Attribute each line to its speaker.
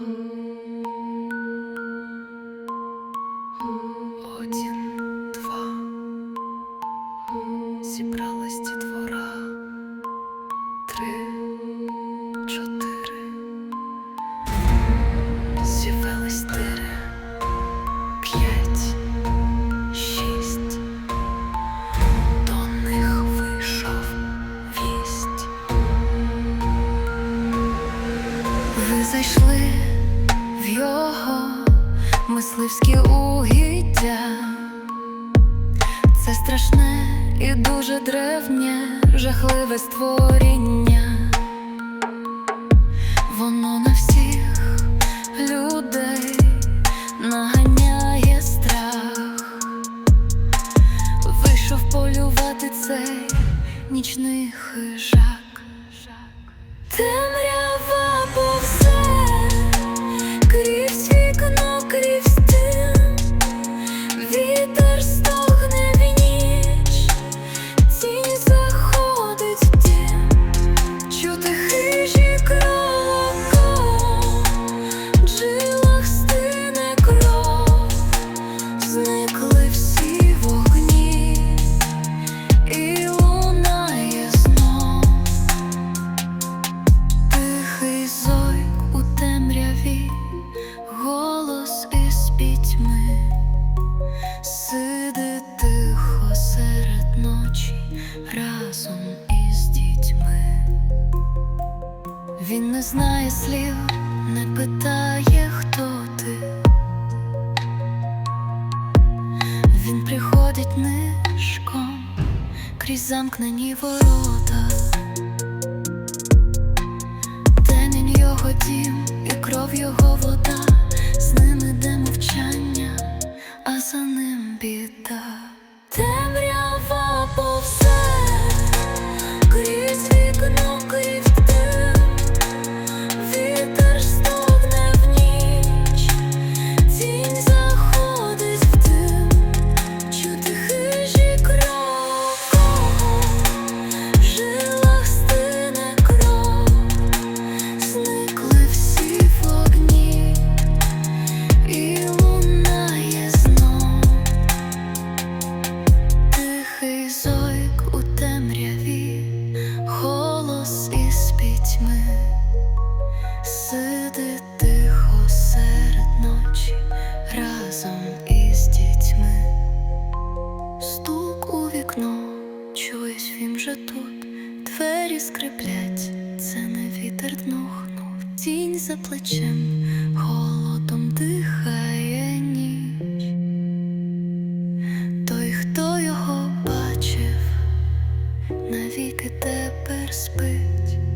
Speaker 1: Hmm. в його мисливські угіддя, це страшне і дуже древнє, жахливе створіння, воно на всіх людей наганяє страх, вийшов полювати цей нічний хижак. Темря ночі разом із дітьми. Він не знає слів, не питає, хто ти. Він приходить нишком крізь замкнені ворота, темінь його дім і кров його вода, з ними де мовчання. вже тут двері скриплять, це не вітер днухнув, тінь за плечем, холодом дихає ніч. Той, хто його бачив, навіки тепер спить.